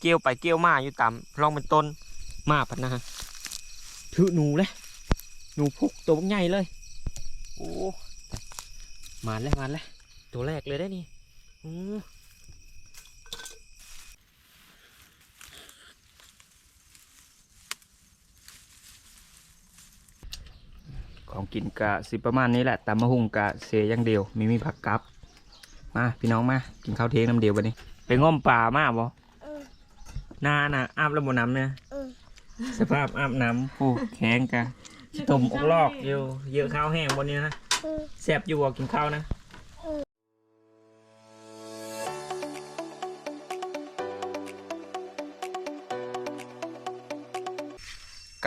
เกี่ยวไปเกี่ยวมาอยู่ตามร่องเป็นต้นมาพัดนะฮะถือหนูเลยหนูพุกตัวใหญ่เลย โอ้มาแล้วมาแล้วตัวแรกเลยได้นี่ของกินกะสิประมาณนี้แหละตำมะฮุงกะเสยอย่างเดียว มีมีผักกับ มา พี่น้องมา กินข้าวเทงน้ำเดียววันนี้ ไปง้อมป่ามาบ่ เออนาน่ะอาบแล้วบ่น้ำเนี่ยเออสภาพอาบน้ำผู้แข็งกะต้มอกลอกอยู่เยอะข้าวแห้งบนนี้นะเออแซ่บอยู่บ่กินข้าวนะ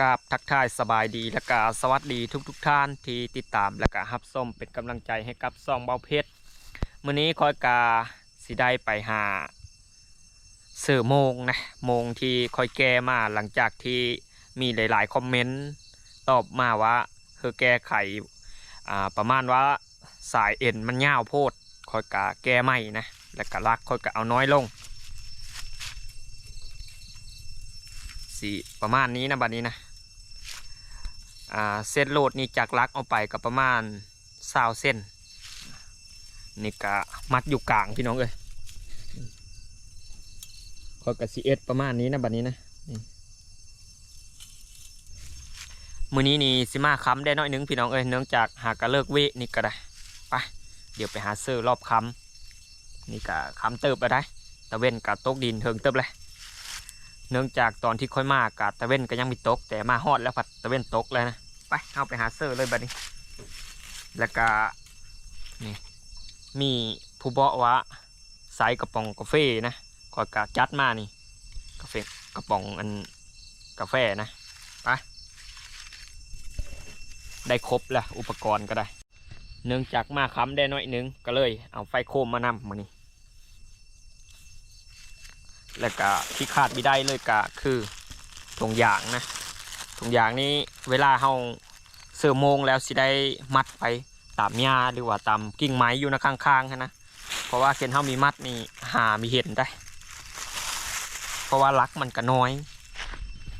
กราบทักทายสบายดีและกาสวัสดีทุกทุกๆท่านที่ติดตามและกาฮับส้มเป็นกำลังใจให้กับซองเบาเพชรมื้อนี้คอยกาสิได้ไปหา เสือโมงนะโมงที่คอยแก้มาหลังจากที่มีหลาย ๆ คอมเมนต์ตอบมาว่าเธอแก้ไขประมาณว่าสายเอ็นมันยาวโพดคอยกาแก้ไม่นะและกะลักคอยกะเอาน้อยลงสีประมาณนี้นะบัดนี้นะเส้นโลดนี่จากลักเอาไปกับประมาณสาวเส้นนี่กะมัดอยู่กลางพี่น้องเอ้ย อยกับซีเอสประมาณนี้นะบัดนี้นะมือนี้นี่สิมาค้ำได้น้อยหนึงพี่น้องเอ้ยเนื่องจากหากระเลิกเวนี่ก็ได้ไปเดี๋ยวไปหาเสื้อรอบค้ำนี่กะค้ำเติบแล้วได้ตะเว้นกะตกดินเทิงเติบเลยเนื่องจากตอนที่ค่อยมากะตะเว้นก็ยังมีตก แต่มาฮอดแล้วผัดตะเว้นตกเลยนะไปเอาไปหาเซอร์เลยบัดนี้ แล้วก็นี่มีผู้บอกว่าใส่กระป๋องกาแฟนะ คอยกะจัดมานี่กาแฟกระป๋องอันกาแฟนะไปได้ครบแล้วอุปกรณ์ก็ได้ เนื่องจากมาค้ำได้น้อยนึงก็เลย เอาไฟโคมมานำมานี่แล้วก็ที่ขาดไม่ได้เลยก็คือถุงยางนะถุงยางนี้เวลาเราเสื่อโมงแล้วสิได้มัดไปตามหญ้าหรือว่าตามกิ่งไม้อยู่นะข้างๆนะเพราะว่าเส้นเฮามีมัดนี่หามีเห็นได้ เพราะว่าลักมันก็น้อย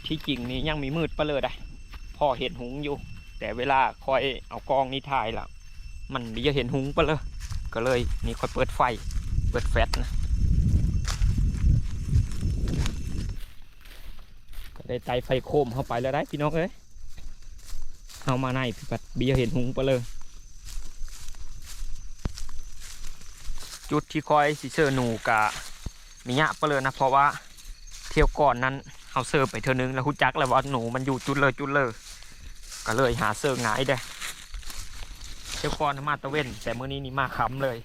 ที่จริงนี่ยังมีมืดปเลยได้พอเห็นหุงอยู่ แต่เวลาคอยเอากองนี้ถ่ายแล้วมันไม่จะเห็นหุงปเลยก็เลยนี่คอยเปิดไฟเปิดแฟลชนะก็ได้ไตไฟโคมเข้าไปแล้วได้พี่น้องเอ้ยเอามาในพี่ปัดเบียเห็นหุงปเลยจุดที่คอยสิเซอร์หนูกะมีเงะไปเลยนะเพราะว่า ที่ยวก่อนนั้นเอาเซอร์ไปเท่านึงแล้วคุจักแล้วว่าหนูมันอยู่จุดเลยจุดเลยก็เลยหาเซอร์หงายได้เที่ยวก่อนมาตะเว้นแต่มื้อนี้นี่มาค้ำเลย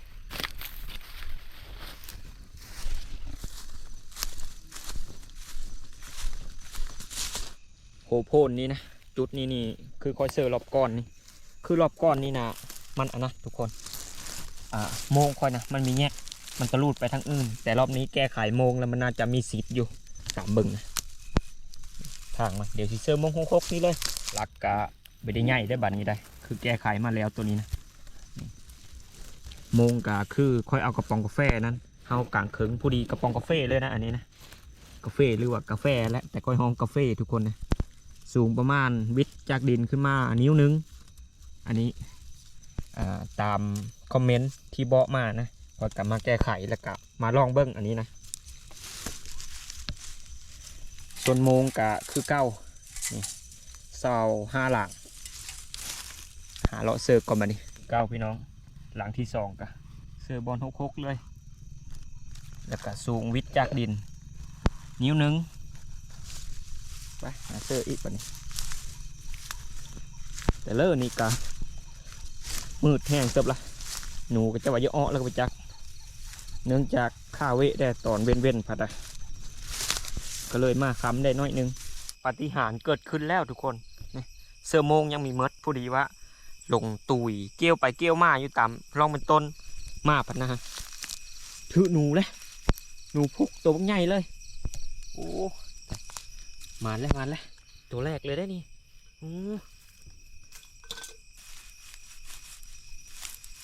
โหโพนนี้นะจุดนี้นี่คือคอยเซอร์รอบก้อนนี่คือรอบก้อนนี่นะมันอะนะทุกคนอ่าโมงคอยนะมันมีแงกมันตะลูดไปทางอื่น แต่รอบนี้แก้ไขโมงแล้วมันน่าจะมีสิทธิ์อยู่ ตามเบึงนะทางมาเดี๋ยวสิเซอร์โมงหกนี่เลยหลักกะไม่ได้ใหญ่ได้บัดนี้ได้ คือแก้ไขมาแล้วตัวนี้นะมงกะคือค่อยเอากระป๋องกาแฟนั้นเอากลางเคิงผู้ดีกระป๋องกาแฟเลยนะอันนี้นะกาแฟหรือว่ากาแฟแหละแต่ค่อยหอมกาแฟทุกคนนะสูงประมาณวิทจากดินขึ้นมานิ้วหนึง อันนี้ตามคอมเมนต์ที่บอกมานะพอกลับมาแก้ไขแล้วก็มาลองเบิ้งอันนี้นะ ส่วนโมงกะคือเก้านี่เสาห้าหลังหาเลาะเซิร์ฟก่อนมานี่เก้าพี่น้อง หลังที่สองกะเซิร์ฟบอลหกๆเลย แล้วก็สูงวิทย์จากดิน นิ้วหนึงไปหาเสื้ออีกบัดนี้ แต่เลอนี่กะมืดแห้งเติบละหนูก็จะว่าเยอะอ้อแล้วก็ไปจัก เนื่องจากข้าเวะได้ตอนเว้นเว้นๆพัดอะ ก็เลยมาค้ำได้น้อยนึงปฏิหารเกิดขึ้นแล้วทุกคนเสื้อโมงยังมีเมดผู้ดีว่าลงตุยเกี้ยวไปเกี้ยวมาอยู่ตามร่องเป็นต้นมาพัดนะฮะถือหนูเลยหนูพุกตัวใหญ่เลยโอ้มาแล้วมาแล้วตัวแรกเลยได้นี่อือ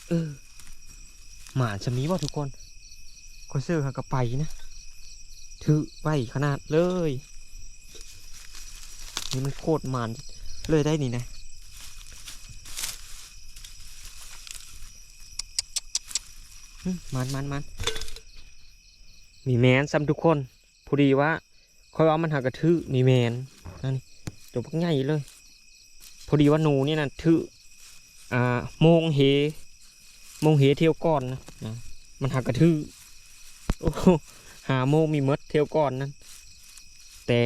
เออหมาจะมีว่าทุกคนคอยเสื้อหากระไปนะ ถือไว้ขนาดเลย นี่มันโคตรมันเลยได้นี่นะมันมันมันมีแมนซ้ำทุกคนพอดีว่าคอยเอามันหากระทือมีแมนนั่นตัวพักใหญ่เลย พอดีว่าหนูนี่นะทืออ่าโมงเหมงเหเที่ยวก่อนนะนะมันหากระทือโอ้โหาโมงมีมดเที่ยวก่อนนั่นแต่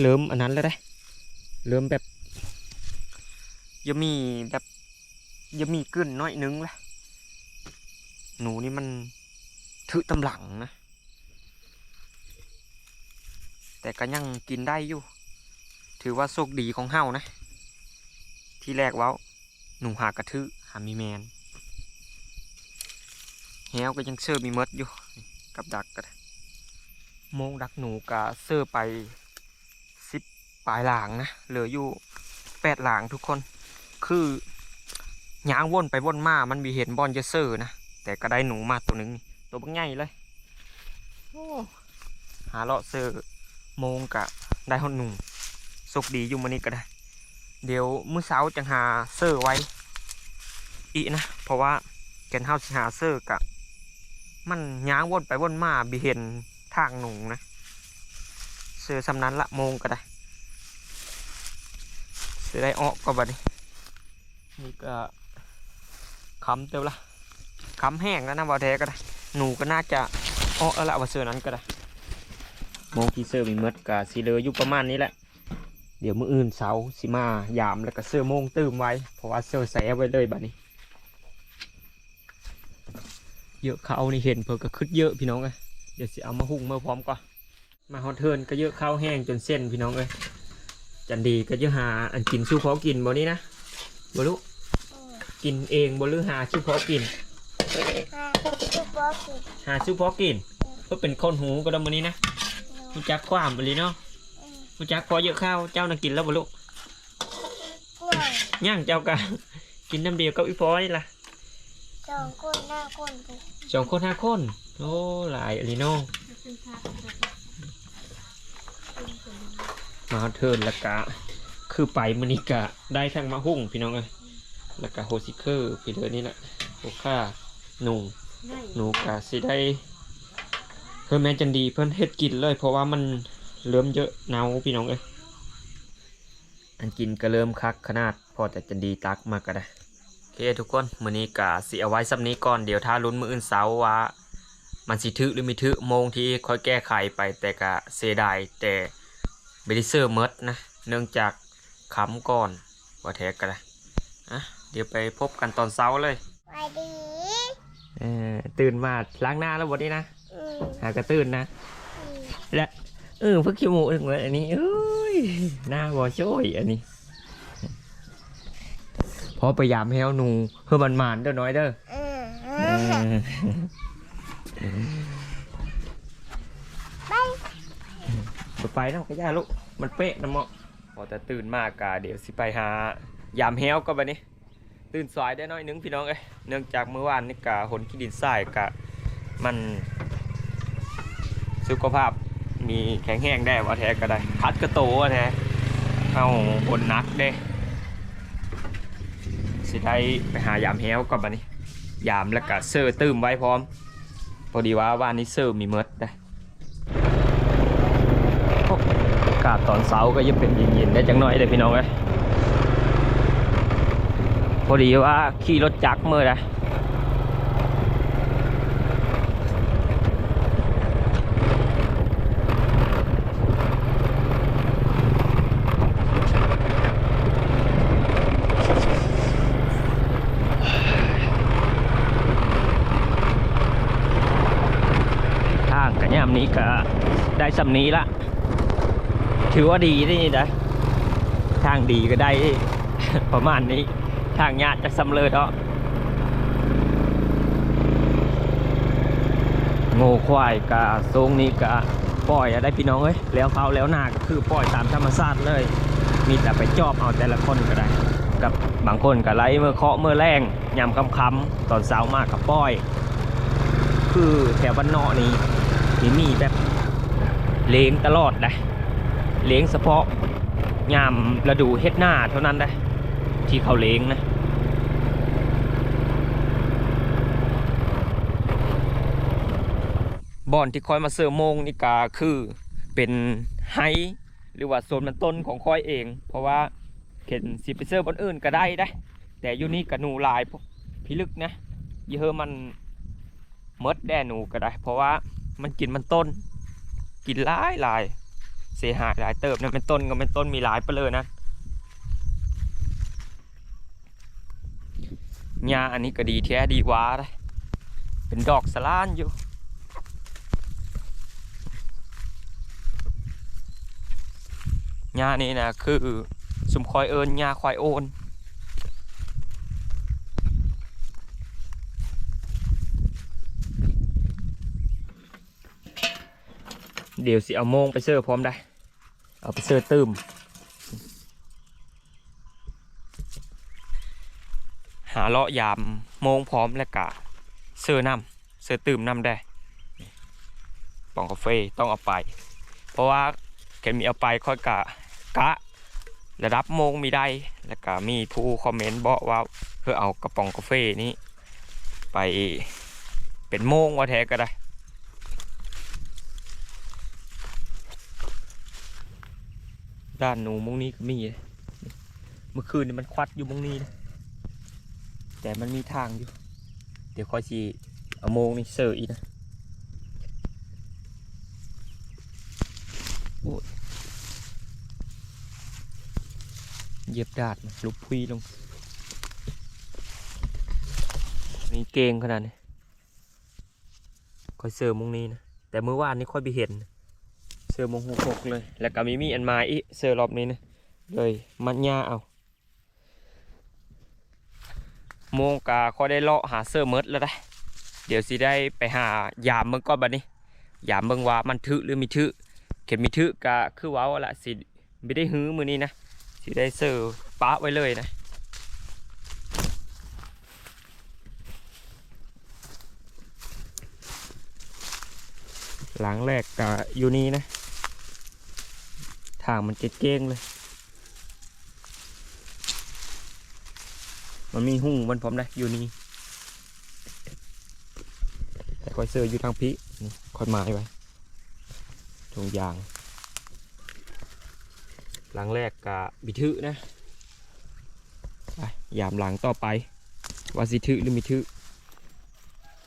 เริ่มอันนั้นแล้วได้เริ่มแบบยังมีแบบยังมีกึ่นน้อยนึงแหละหนูนี่มันถือตำหลังนะ แต่ก็ยังกินได้อยู่ ถือว่าโชคดีของเฮานะ ที่แรกว้าหนูหากระทือหามีแมนแฮวก็ยังเชื่อมีมดอยู่ กับดักก็ได้โมงดักหนูกะเสื้อไปสิบปลายหลางนะ เหลืออยู่แปดหลางทุกคน คือย่างวนไปวนมา มันมีเห็นบอลจะเซอร์นะ แต่ก็ได้หนูมาตัวหนึ่งนี่ตัวบักใหญ่เลยโอ้หาเลาะเซอร์โมงกะได้หนหนูสุกดีอยู่มันนี้ก็ได้ เดี๋ยวมื้อเช้าจังหาเซอร์ไว้อีกนะ เพราะว่าแกนเฮาสิหาเซอร์กะ มันย้างวนไปวนมาบีเห็นทางหนูนะเซอร์สำนั้นละโมงก็ได้เสือได้ออกก็บัดนี้นี่ก็คำเตียวละคำแห้งแล้วนะบอแท้ก็ได้หนูก็น่าจะอ้อแล้วละว่าเสือนั้นก็ได้โมงกีเซอร์มีเมดกับสีเลยอยู่ประมาณนี้แหละ เดี๋ยวมื้ออื่นเสาสิมายามแล้วก็เสื้อโมงตื่มไว้เพราะว่าเสื้อแสไว้เลยบัดนี้ เยอะเขานี่เห็นเพิ่นก็คึดเยอะพี่น้องเอ้ยเดี๋ยวสิเอามาหุ่งมาพร้อมก่อนมาฮอตเทิร์นก็เยอะข้าวแห้งจนเส้นพี่น้องเอ้ยจันดีก็เยอะหาอันกินสู้พอกินบ่นี้นะบ่รู้กินเองบ่หรือหาสู้พอกินซุปเปอร์กินหาซื้อพอกินเพื่อเป็นคนหูก็ดำมันนี้นะรู้จักความบริเนาะรู้จักพอเยอะข้าวเจ้าน่ะกินแล้วบ่ลูกหน่อยย่างเจ้าก็กินน้ำเดียวกับอีพอนี่ล่ะสองคนหน้าคนไป สองคนห้าคน โอ้หลายอลิโน่มาเทินล้วก็คือไปมันนี่กะได้ทั้งมะหุ่งพี่น้องเอ้ยล้วก็โฮซิเคอร์พี่เดือนี่แหละโฮค่าหนูหนูกะสิได้เพิ่มแม่จันดีเพิ่นเฮ็ดกินเลย เพราะว่ามันเริ่มเยอะเนาพี่น้องเอ้ยอันกินก็เริ่มคักขนาด พอแต่จันดีตักมากก็ได้ เคทุกคนมื้อนี้กะสิเอาไว้ซ้ำนี้ก่อนเดี๋ยวถ้าลุ้นมื้ออื่นเสาร์ว่า มันสิทึหรือไม่ทึโมงที่ค่อยแก้ไขไปแต่กะเสียดายแต่เบดิเซอร์เมดนะเนื่องจากค้ำก่อนว่าแท้ก็ได้อะเดี๋ยวไปพบกันตอนเช้าเลยไปดีเออตื่นมาล้างหน้าแล้ววันนี้นะอืมหากระตื่นนะอืมและเออพวกขี้หมูอึ้งเลยอันนี้เอ้ยหน้าบอช่วยอันนี้ พอพยายามแฮวหนูเพื่อมันหมานเด้อน้อยเด้ออืมเออไปบ่ไปน้ำกระยาลูกมันเป๊ะนะเหมาะพอแต่ตื่นมากกะเดี๋ยวสิไปหายามแฮวก็บัดนี้ ตื่นสายได้น้อยหนึงพี่น้องเอ้ยเนื่องจากเมื่อวานนี่กะหนขี้ดินทรายกะมันสุขภาพมีแข็งแห้งได้ว่าแท้ก็ได้พัดกระโตว่าแท้เอาบนนักเด้ สิได้ไปหายามแฮวก่อนบัดนี้ ยามแล้วก็เสื้อตื้มไว้พร้อม พอดีว่าว่านนี้เสื้อมีเมดได้โอ้อากาศตอนเช้าก็ยังเป็นเย็นๆได้จังหน่อยเลยพี่น้องเอ้ยพอดีว่าขี่รถจักรเมื่อไรทางกันยามนี้ก็ได้สำนี้ละ ถือว่าดีนี่นะทางดีก็ได้ประมาณนี้ ทางยากจะสำเร็จเนาะโง่ควายกะทรงนี้กะปล่อยอะได้พี่น้องเอ้ยแล้วเขาแล้วหน้าก็คือปล่อยตามธรรมชาติเลย มีแต่ไปจอบเอาแต่ละคนก็ได้ กับบางคนก็ไล่เมื่อเคาะเมื่อแรงยำคำคำตอนเช้ามากกับปล่อย คือแถวบ้านนอนี้ มีมีแบบเลี้ยงตลอดเลยเลี้ยงเฉพาะยามฤดูเฮ็ดหน้าเท่านั้นได้ที่เขาเลี้ยงนะบ่อนที่คอยมาเสือโมงนี่กาคือเป็นไฮหรือว่าโซนมันต้นของคอยเอง เพราะว่าเข็นสิไปเสือบอนอื่นก็ได้ได้ แต่อยู่นี่กับหนูลายพวกพิลึกนะยี่เยอมันเมดแด่หนูก็ได้ เพราะว่า มันกินมันต้น กินหลายหลาย เสียหายหลายเติบนะเป็นต้นก็เป็นต้นมีหลายไปเลยนะหญ้าอันนี้ก็ดีแท้ดีว้าได้เป็นดอกสลานอยู่หญ้านี่นะคือสุมคอยเอิญหญ้าควายโอน เดี๋ยวสิเอาโมงไปเสิร์ฟพร้อมได้ เอาไปเสิร์ฟตื้มหาเลาะยามโมงพร้อมแล้วกะเสิร์ฟน้ำเสิร์ฟตื้มน้ำได้ปองกาแฟต้องเอาไป เพราะว่าแกมีเอาไปค่อยกะกะระดับโมงมีได้ แล้วก็มีผู้คอมเมนต์บอกว่าเพื่อเอากระป๋องกาแฟนี้ ไปเป็นโมงว่าแท้ก็ได้ ด้านหนูมงนี้ก็มีเมื่อคืนนี่มันควัดอยู่มงนี้นะแต่มันมีทางอยู่ เดี๋ยวคอยชีเอาโมงนี่เสิร์อีกนะเหยียบดาดมันลุกพุยลงนี่เก่งขนาดนี้คอยเสิร์ฟมงนี้นะแต่เมื่อวานนี้ค่อยไปเห็น เสิร์มงหูหกเลย แล้วก็มีมีอันมาอีกเสิร์รอบนี้นะเลยมันย่าเอาโมงกาค่อยได้เลาะหาเสิร์เมดแล้วได้ เดี๋ยวสิได้ไปหายามเบิ่งก่อนบัดนี้ ยามเบิ่งว่ามันทึหรือมีทึเข็มมีทึกะคือว้าละสิไม่ได้ฮื้อมือนี้นะที่ได้เสิร์ฟปะไว้เลยนะหลังแรกกับอยู่นี่นะ ทางมันเก้งเลย มันมีหุ่งมันพร้อมได้อยู่นี่แต่คอยเสิร์ฟอยู่ทางพี่นี่คอยหมายไว้ตรงยาง หลังแรกกับบิทึนะไปยามหลังต่อไปว่าสิทึหรือมิทึ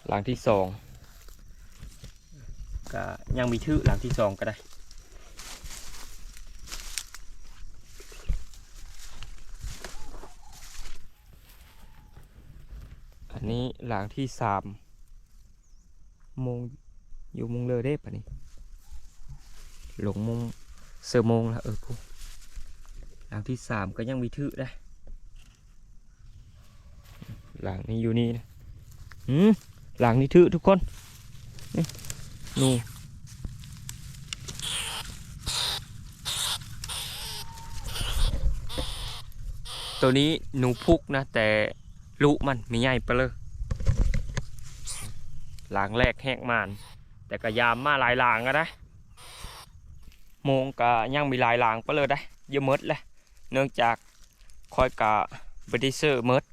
หลังที่สองก็ยังมีทึหลังที่สองก็ได้ อันนี้หลังที่สามมงอยู่มงเลยได้ปะนี่หลงมงเสือมงแล้วเออพูหลังที่สามก็ยังมีทึได้ หลังนี้อยู่นี่นะหืมหลังนี้ทึทุกคนนี่นู่ตัวนี้หนูพุกนะแต่ ลูกมันมีใหญ่ไปเลยหลังแรกแหกมาน แต่ก็ยามมาหลายหลังก็ได้โมงก็ยังมีหลายหลังไปเลยได้เยอะมดเลยเนื่องจากคอยกะบไดิเซอร์มด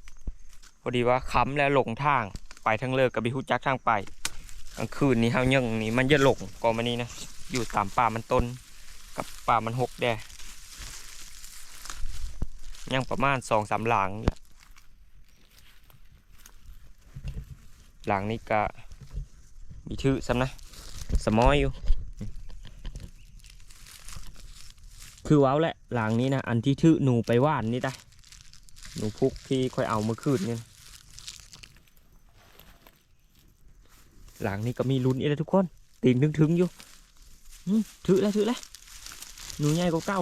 พอดีว่าค้ำแล้วหลงทางไปทั้งเลิกกับบิฮุจักทางไปกลางคืนนี้เฮายังนี่มันจะหลงก่อนมานี้นะอยู่ตามป่ามันต้นกับป่ามันหกแดยังประมาณสองสามหลังแหละ หลังนี้ก็มีทื่อซ้ำนะสมอยอยู่ คือว้าวแหละหลังนี้นะอันที่ทื่อหนูไปว่านนี่ได้หนูพุกที่ค่อยเอาเมื่อคืนนี่หลังนี้ก็มีลุ้นอีกแล้วทุกคนตีนถึงๆอยู่อืมถือแล้วถือแล้วหนูใหญ่กว่าเก้า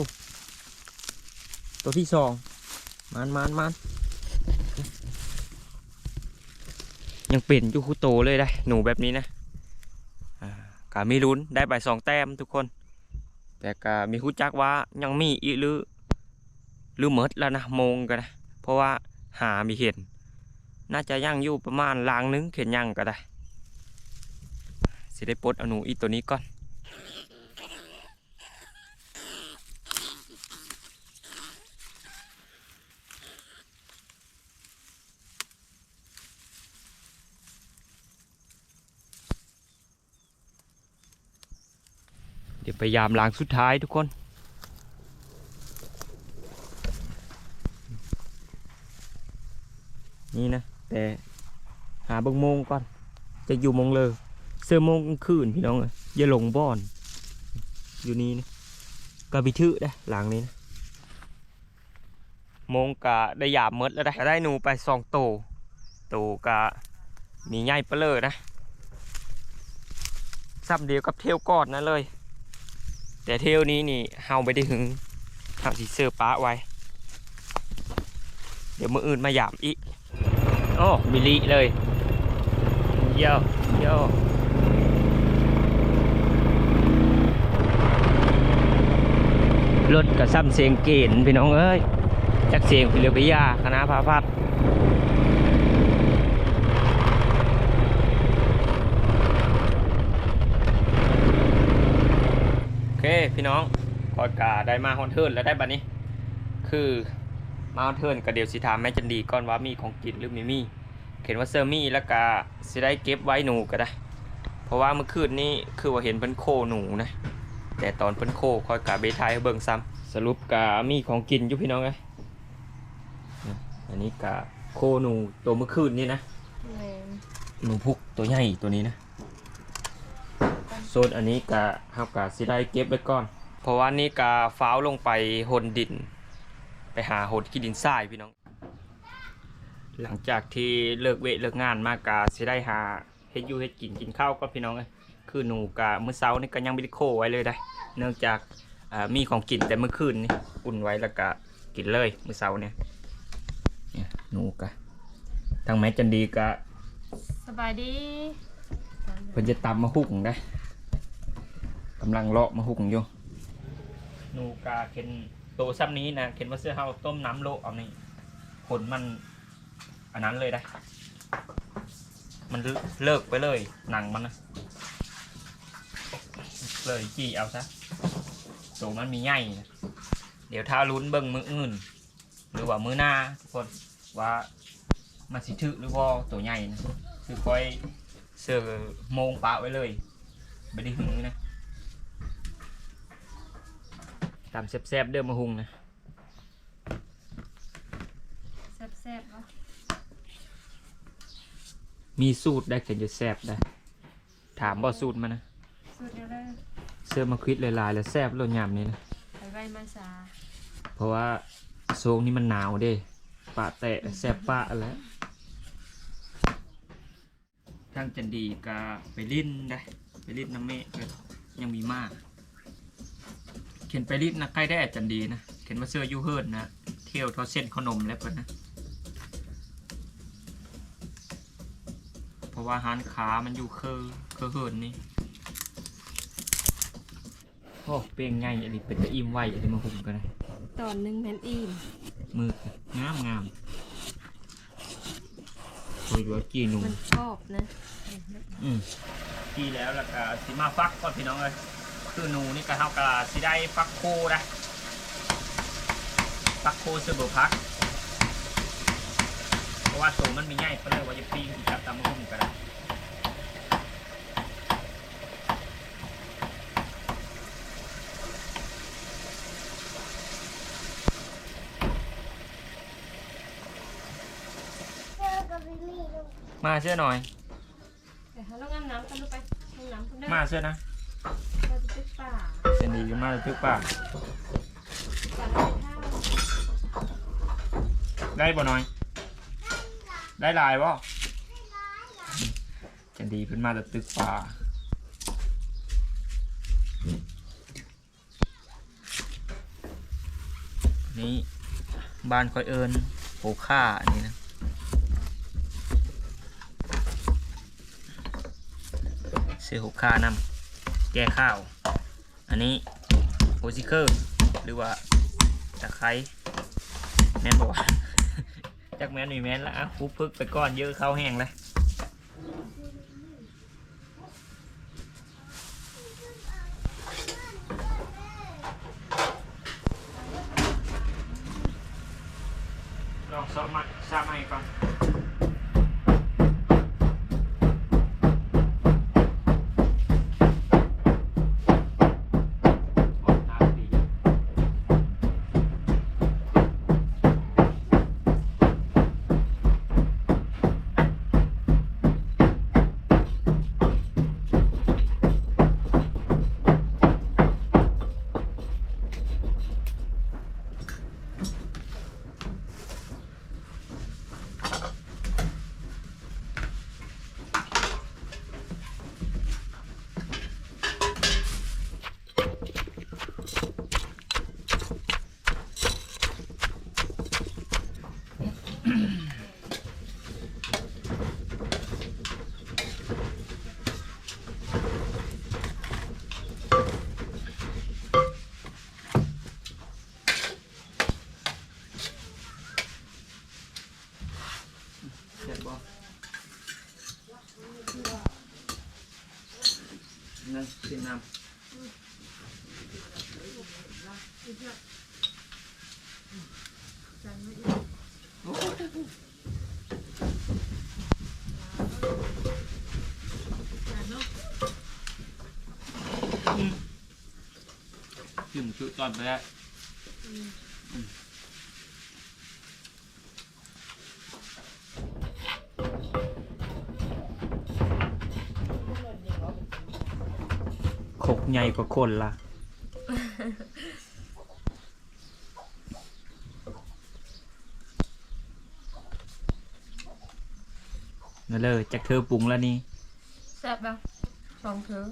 ตัวที่สองมันมันมัน ยังเป็นอยู่คุโตเลยได้ หนูแบบนี้นะอ่ากามีลุ้นได้ใบสองแต้มทุกคน แต่กามีคู่จักว่ายังมีอีหรือหรือเมดแล้วนะมงกันนะเพราะว่าหามีเห็น น่าจะย่างอยู่ประมาณลางนึงเข็นย่างก็ได้สิได้ปลดอนูอีตัวนี้ก่อน เดี๋ยวพยายามล้างสุดท้ายทุกคน นี่นะ แต่หาเบางโมงก่อน จะอยู่มงเลยเสื้อโมงกลางคืนพี่น้องอย่าหลงบ่อน อยู่นี่นะกะบิทึได้หลังนี้นะโมงกะได้หยาบมดแล้วได้ได้หนูไปสองโตวโตวกะมีใหญ่เปะเลยนะซ้ำเดียวกับเทวกอดนั่นเลย แต่เที่ยวนี้นี่เฮาไม่ได้หึงเฮาสิเสื้อป้าไว้ เดี๋ยวมืออื่นมาหยามอีกโอ้มิลิเลยโย่โย่รถกับซ้ำเสียงเกณฑ์พี่น้องเอ้ยจักเสียงพิเรพิยาคณะพาพัด เคพี่น้องกอดกาได้มาฮอนเทิร์นแล้วได้บัดนี้ คือมาฮอนเทิร์นกับเดียวสิถามแม่จันดีก่อนว่ามีของกินหรือไม่มีเห็นว่าเซอร์มี่แล้วก็สิได้เก็บไว้หนูก็ได้ เพราะว่าเมื่อคืนนี้คือว่าเห็นเพิ่นโคหนูนะ แต่ตอนเพิ่นโคคอยกาเบทายให้เบิ่งซ้ำสรุปกามีของกินอยู่พี่น้องเอ้ยนะอันนี้กาโคหนูตัวเมื่อคืนนี่นะแม่นหนูพุกตัวใหญ่ตัวนี้นะ โซนอันนี้กะเฮากะสิได้เก็บไว้ก่อน เพราะว่านี่กะฟ้าวลงไปหนดิน ไปหาหดขี้ดินทรายพี่น้อง หลังจากที่เลิกเวทเลิกงานมากะสิได้หาเฮ็ดอยู่เฮ็ดกินกินข้าวก็พี่น้องเอ้ยคือหนูกะมื้อเช้านี่ก็ยังไม่ได้โคไว้เลยได้ เนื่องจากอ่ามีของกินแต่เมื่อคืนนี่อุ่นไว้แล้วก็กินเลยมื้อเช้าเนี่ยเนี่ยหนูกะทางแม่จันดีกะสบายดีเพิ่นจะตำมาหุงได้ กำลังเลาะมาหุงอยู่หนูกาเข็นโตซ้ำนี้นะเข็นว่าเสื้อเฮาต้มน้ำโลเอานี่ผลมันอันนั้นเลยได้ มันเลิกไปเลยหนังมันนะเลยจี้เอาซะโตมันมีใหญ่เดี๋ยวถ้าลุ้นเบิ่งมืออื่น หรือว่ามือหน้าทุกคนว่ามันสิถึกหรือว่าตัวใหญ่นะคือคอยเสือโมงปะไว้เลยไม่ได้หึงนะ ตามแซบๆเดิมมาหุงนะแซ่บๆเนาะมีสูตรได้เขียนจะแซบได้ถามบ่สูตรมานะสุดเดียวเลยเสื้อมาควิดลายๆแล้วแซบรสยำนี่นะไปไว้มาซาเพราะว่าโซงนี่มันหนาวเด้ปะแตะแซบปะแล้วทางจันดีก็ไปลิ้นได้ ไปลิ้นน้ำเมฆก็ยังมีมากเขียนไปลิ้นนะใกล้ได้จันดีนะ เขียนว่าเสื้อยูเฮิร์นนะ เที่ยวทอดเส้นขนมแล้วเพิ่นนะ เพราะว่าร้านค้ามันอยู่เคอเคอเฮิร์นนี่โอ้เปลียงไงอันนี้เป็นตะอิ่มไว้อันนี้มาหุมกันนะตอนหนึงแม่นอิ่มมืดงามงามโอ้ยว่าจีหนูมันชอบนะ อืมจีแล้วแล้วก็สิมาฟักก่อนพี่น้องเลย คือหนูนี่ก็เท่ากับสิได้ฟักโคนะฟักโคเสือบุพัก เพราะว่าตัวมันมีง่ายก็เลยว่าจะปิ้งอีกครับตามมาหุ้มก็ได้เจ้ากับบิลลี่ลูกมาเชื่อหน่อยเดี๋ยวเราต้องอาบน้ำกันลูกไปห้องน้ำคุณได้มาเชื่อนะ เซนดีกันมาทึกป่าได้บ่หน่อย ได้ลายบ่เซนดีเพิ่นมาแต่ตึกป่านี่บ้านคอยเอิญโหค่าอันนี้นะซื้อหกค่านำแก้ข้าว อันนี้โฮซิเคอร์หรือว่าตะไคร้แม่นบอกว่าจักแม่นมีแม่นละอะคุกพึกไปก้อนเยอะเข้าแห้งเลย บบ่นั่นกินน้ำจิ้มจุตอนไปแล้ว ใหญ่กว่าคนล่ะ นั่นเลยจากเธอปรุงแล้วนี่ แซ่บป่ะสองเธอ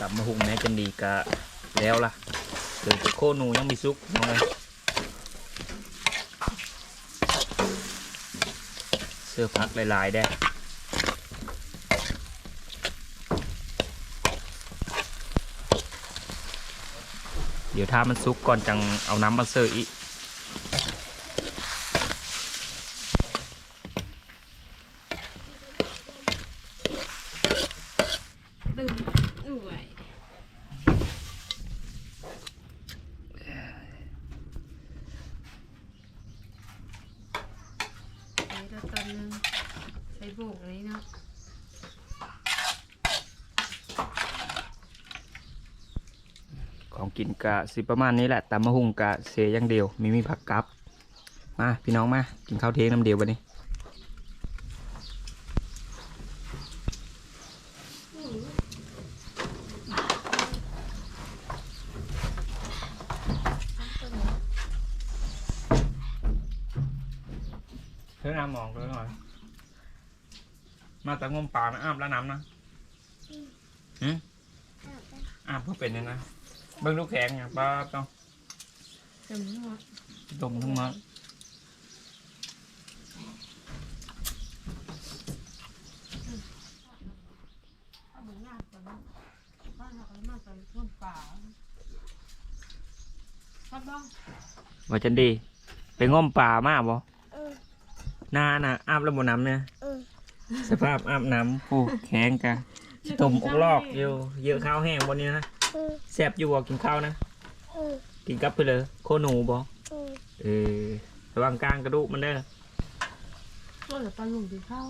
กลับมาหุงแม่จันดีกะแล้วล่ะเดี๋ยวจะ โคหนูยังมีซุกน้องเลยเสื้อพักหลายๆได้เดี๋ยวถ้ามันซุกก่อนจังเอาน้ำมาเสิร์ฟอีก ดื่มด้วยใส่ตัวตอนนึงใส่โบกอันนี้เนาะ ของกินกะสิประมาณนี้แหละตำมะฮุงกะเสยอย่างเดียวไมีมีผักกับมาพี่น้องมากินข้าวเทยงน้ำเดียววันนี้เฮ้ยน้ำมองเลยหน่อย มาแต่งมป่านะอ้ามแล้วน้ำนะอืมอ้ามเพื่อเป็นยังไง เบิ้งลูกแข็งอย่างป้าต้องเต็มหมดดมทั้งหมดเอาเหมือนงานก่อนนะบ้านเราเอามาใส่ต้นป่าครับบ้างว่าจันดี ไปง้มป่ามาบ่หน้าน่ะอาบแล้วบ่น้ำเนี่ยสภาพอาบน้ำผู้แข็งกะต้มอกลอกอยู่เยอะข้าวแห้งบนนี้นะ แซ่บอยู่บ่กินข้าวนะ กินกับไปเลยโคหนูบ่เออระวังกลางกระดูกมันเด้อก็เหลือปลาหนุ่มกินข้าว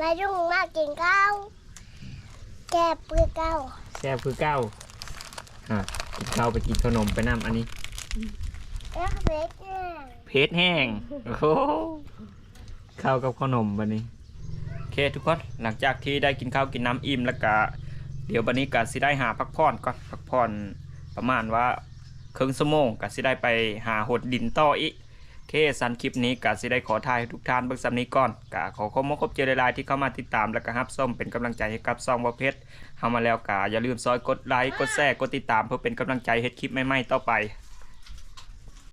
นายรุ่งมากินข้าวแก่ปืนเก้าแซ่บคือเก้าฮะกินข้าวไปกินขนมไปน้ำอันนี้แล้วเล็กเนี่ยเพชรแห้งโอ้โหข้าวกับขนมบันนี้โอเคทุกคนหลังจากที่ได้กินข้าวกินน้ำอิ่มแล้วก็ เดี๋ยวบันนี้ก็สิได้หาพักผ่อนก่อนพักผ่อนประมาณว่าครึ่งชั่วโมงก็สิได้ไปหาหดดินต่ออีกเคสันคลิปนี้ก็สิได้ขอทายให้ทุกท่านเบิ่งซ้ำนี้ก่อนก็ขอขอบคุณขอบเจริญายที่เข้ามาติดตามแล้วก็รับส้มเป็นกำลังใจให้กับซองบ่เพชรเข้ามาแล้วก็อย่าลืมซอยกดไลค์กดแชร์กดติดตามเพื่อเป็นกำลังใจเฮ็ดคลิปใหม่ๆต่อไป